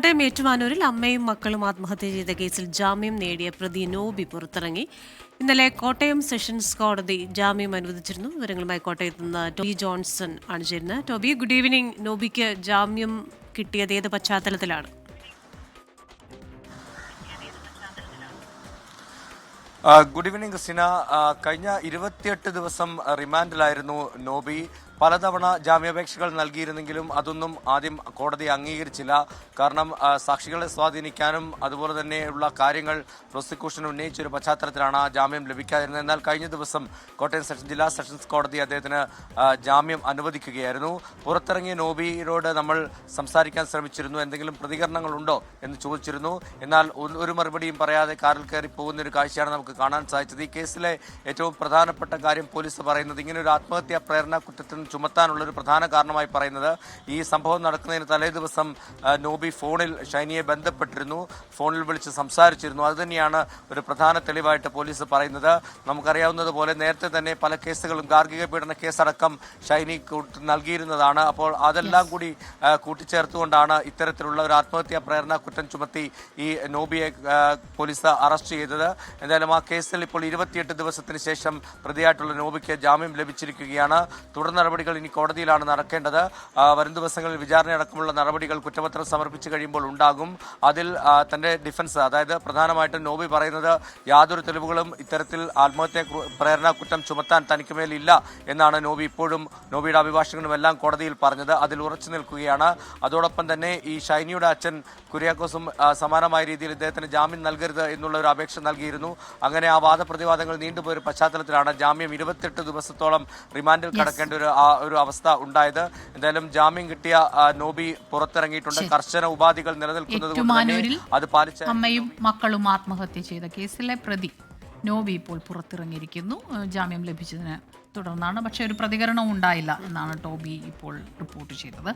കോട്ടയം ഏറ്റുമാനൂരിൽ അമ്മയും മക്കളും ആത്മഹത്യ ചെയ്ത കേസിൽ ജാമ്യം നേടിയ പ്രതി നോബി പുറത്തിറങ്ങി. ഇന്നലെ കോട്ടയം സെഷൻസ് കോടതി ജാമ്യം അനുവദിച്ചിരുന്നു. വിവരങ്ങളുമായി കോട്ടയത്ത് നിന്ന് ടോബി ജോൺസൺ ആണ് ചേരുന്നത്. ടോബി ഗുഡ് ഈവനിങ് നോബിക്ക് ജാമ്യം കിട്ടിയത് ഏത് പശ്ചാത്തലത്തിലാണ്? ഗുഡ് ഈവനിങ് സിന കഴിഞ്ഞ ഇരുപത്തിയെട്ട് ദിവസം റിമാൻഡിലായിരുന്നു നോബി. പലതവണ ജാമ്യാപേക്ഷകൾ നൽകിയിരുന്നെങ്കിലും അതൊന്നും ആദ്യം കോടതി അംഗീകരിച്ചില്ല. കാരണം സാക്ഷികളെ സ്വാധീനിക്കാനും അതുപോലെ തന്നെയുള്ള കാര്യങ്ങൾ പ്രോസിക്യൂഷൻ ഉന്നയിച്ചൊരു പശ്ചാത്തലത്തിലാണ് ആ ജാമ്യം ലഭിക്കാതിരുന്നത്. എന്നാൽ കഴിഞ്ഞ ദിവസം കോട്ടയം സെഷൻ ജില്ലാ സെഷൻസ് കോടതി അദ്ദേഹത്തിന് ജാമ്യം അനുവദിക്കുകയായിരുന്നു. പുറത്തിറങ്ങിയ നോബിയോട് നമ്മൾ സംസാരിക്കാൻ ശ്രമിച്ചിരുന്നു. എന്തെങ്കിലും പ്രതികരണങ്ങളുണ്ടോ എന്ന് ചോദിച്ചിരുന്നു. എന്നാൽ ഒരു- മറുപടിയും പറയാതെ കാറിൽ കയറി പോകുന്ന ഒരു കാഴ്ചയാണ് നമുക്ക് കാണാൻ സാധിച്ചത്. ഈ കേസിലെ ഏറ്റവും പ്രധാനപ്പെട്ട കാര്യം പോലീസ് പറയുന്നത് ഇങ്ങനെ ഒരു ആത്മഹത്യാ പ്രേരണ കുറ്റത്തിന് ചുമത്താനുള്ള ഒരു പ്രധാന കാരണമായി പറയുന്നത് ഈ സംഭവം നടക്കുന്നതിന് തലേ ദിവസം നോബി ഫോണിൽ ഷൈനിയെ ബന്ധപ്പെട്ടിരുന്നു. ഫോണിൽ വിളിച്ച് സംസാരിച്ചിരുന്നു. അതുതന്നെയാണ് ഒരു പ്രധാന തെളിവായിട്ട് പോലീസ് പറയുന്നത്. നമുക്കറിയാവുന്നതുപോലെ നേരത്തെ തന്നെ പല കേസുകളും ഗാർഹിക പീഡന കേസടക്കം ഷൈനി നൽകിയിരുന്നതാണ്. അപ്പോൾ അതെല്ലാം കൂടി കൂട്ടിച്ചേർത്തുകൊണ്ടാണ് ഇത്തരത്തിലുള്ള ഒരു ആത്മഹത്യാ പ്രേരണ കുറ്റം ചുമത്തി ഈ നോബിയെ പോലീസ് അറസ്റ്റ് ചെയ്തത്. എന്തായാലും ആ കേസിൽ ഇപ്പോൾ ഇരുപത്തിയെട്ട് ദിവസത്തിന് ശേഷം പ്രതിയായിട്ടുള്ള നോബിക്ക് ജാമ്യം ലഭിച്ചിരിക്കുകയാണ്. തുടർ നടപടികൾ ഇനി കോടതിയിലാണ് നടക്കേണ്ടത്. വരും ദിവസങ്ങളിൽ വിചാരണ അടക്കമുള്ള നടപടികൾ കുറ്റപത്രം സമർപ്പിച്ചു കഴിയുമ്പോൾ ഉണ്ടാകും. അതിൽ തന്റെ ഡിഫൻസ് അതായത് പ്രധാനമായിട്ടും നോബി പറയുന്നത് യാതൊരു തെളിവുകളും ഇത്തരത്തിൽ ആത്മഹത്യ പ്രേരണ കുറ്റം ചുമത്താൻ തനിക്ക് മേലില്ല എന്നാണ് നോബി ഇപ്പോഴും നോബിയുടെ അഭിഭാഷകനും എല്ലാം കോടതിയിൽ പറഞ്ഞത്. അതിൽ ഉറച്ചു നിൽക്കുകയാണ്. അതോടൊപ്പം തന്നെ ഈ ഷൈനിയുടെ അച്ഛൻ കുര്യാക്കോസും സമാനമായ രീതിയിൽ ഇദ്ദേഹത്തിന് ജാമ്യം നൽകരുത് എന്നുള്ള ഒരു അപേക്ഷ നൽകിയിരുന്നു. അങ്ങനെ ആ വാദപ്രതിവാദങ്ങൾ നീണ്ടുപോയ ഒരു പശ്ചാത്തലത്തിലാണ് ജാമ്യം ഇരുപത്തെട്ട് ദിവസത്തോളം റിമാൻഡിൽ കടക്കേണ്ട ഒരു ഒരു അവസ്ഥ ഉണ്ടായത്. എന്തായാലും ജാമ്യം കിട്ടിയ നോബി പുറത്തിറങ്ങിയിട്ടുണ്ട്. കർശന ഉപാധികൾ നിലനിൽക്കുന്നത് കൊണ്ട് അത് പാലിച്ച അമ്മയും മക്കളും ആത്മഹത്യ ചെയ്ത കേസിലെ പ്രതി നോബി ഇപ്പോൾ പുറത്തിറങ്ങിയിരിക്കുന്നു. ജാമ്യം ലഭിച്ചതിന് തുടർന്നാണ്. പക്ഷേ ഒരു പ്രതികരണവും ഉണ്ടായില്ല എന്നാണ് ടോബി ഇപ്പോൾ റിപ്പോർട്ട് ചെയ്തത്.